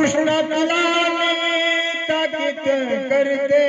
कृष्ण कला ताकत करते।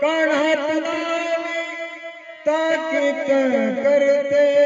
कान्हा कला ताकत करते।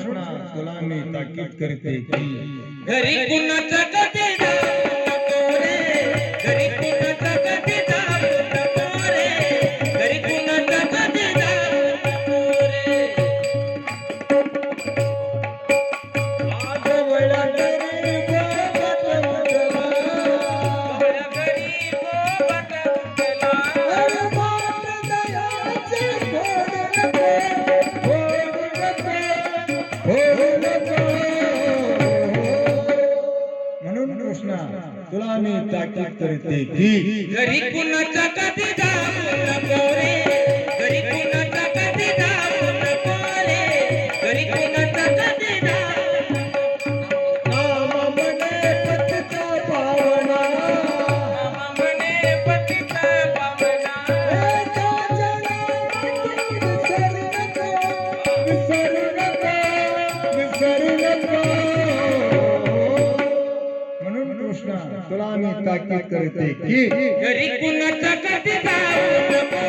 लक्ष्मणा तुला मी ताकीद करते घरी कुणाच्या मी ताकीद करते की घरी कुणाचा कधी घरी कुणाचा कधी घरी कुणाचा कधी मी ताकीद करते की? घरी कुणाचा कधी